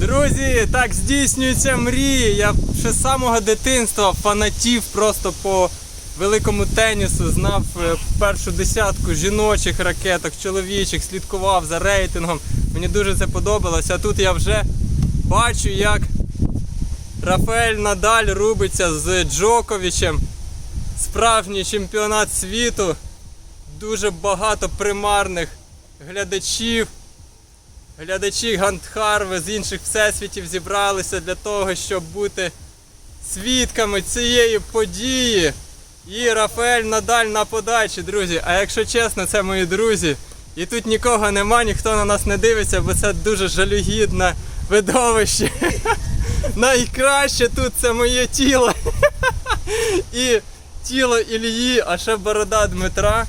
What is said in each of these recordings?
Друзі, так здійснюється мрії. Я ще з самого дитинства фанатів просто по великому тенісу, знав е, першу десятку жіночих ракеток, чоловічих, слідкував за рейтингом. Мені дуже це подобалося. А тут я вже бачу, як Рафаель Надаль рубиться з Джоковичем. Справжній чемпіонат світу. Дуже багато примарних глядачів. Глядачі Гандхарви з інших всесвітів зібралися для того, щоб бути свідками цієї події. І Рафаель Надаль на подачі, друзі. А якщо чесно, це мої друзі. І тут нікого нема, ніхто на нас не дивиться, бо це дуже жалюгідне видовище. Найкраще тут це моє тіло. І тіло Ільї, а ще борода Дмитра.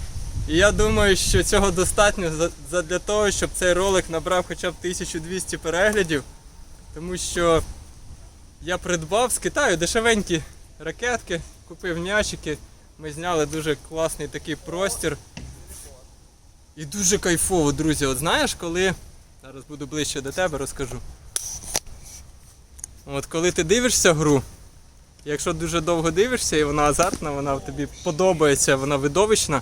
І я думаю, що цього достатньо для того, щоб цей ролик набрав хоча б 1200 переглядів. Тому що я придбав з Китаю дешевенькі ракетки, купив м'ячики. Ми зняли дуже класний такий простір. І дуже кайфово, друзі. От знаєш, коли. Зараз буду ближче до тебе, розкажу. От коли ти дивишся гру, якщо дуже довго дивишся і вона азартна, вона тобі подобається, вона видовищна,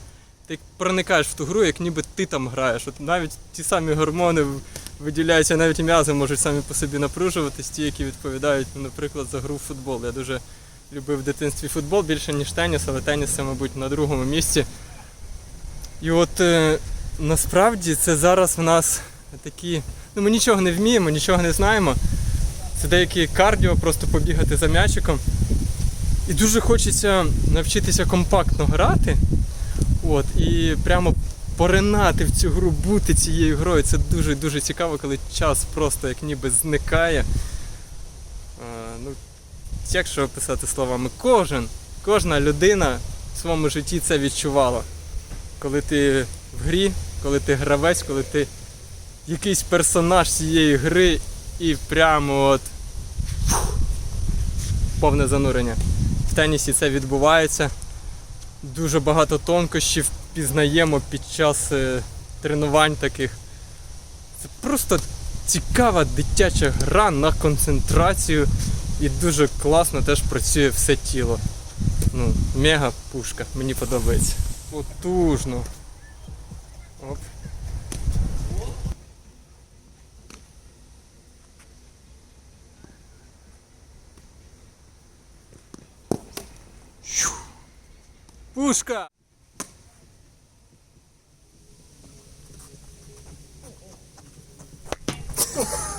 ти проникаєш в ту гру, як ніби ти там граєш. От навіть ті самі гормони виділяються, навіть м'язи можуть самі по собі напружуватись, ті, які відповідають, ну, наприклад, за гру в футбол. Я дуже любив в дитинстві футбол більше, ніж теніс, але теніс це, мабуть, на другому місці. І от е, насправді це зараз в нас такі. Ну, ми нічого не вміємо, нічого не знаємо. Це деякі кардіо, просто побігати за м'ячиком. І дуже хочеться навчитися компактно грати. От, і прямо поринати в цю гру, бути цією грою. Це дуже-дуже цікаво, коли час просто як ніби зникає. А, ну, як що описати словами? Кожен, кожна людина в своєму житті це відчувала. Коли ти в грі, коли ти гравець, коли ти якийсь персонаж цієї гри і прямо от повне занурення. В тенісі це відбувається. Дуже багато тонкощів пізнаємо під час е, тренувань таких. Це просто цікава дитяча гра на концентрацію і дуже класно теж працює все тіло. Ну, мега пушка, мені подобається. Потужно. Оп. Пушка! Oh.